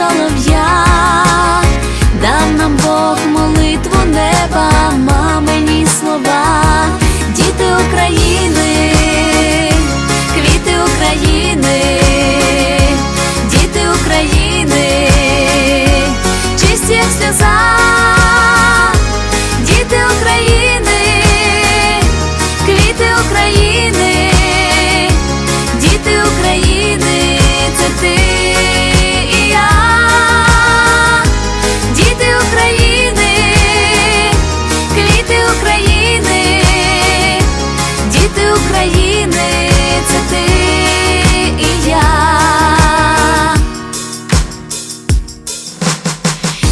солов'я, дав нам Бог молитву неба, мамині слова, діти України.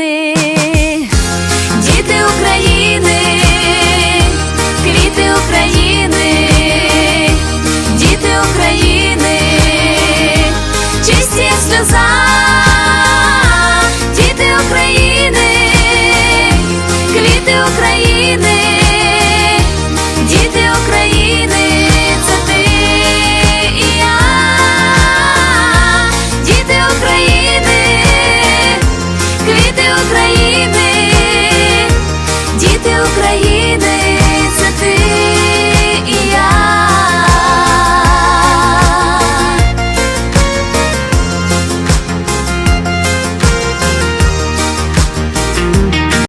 this baby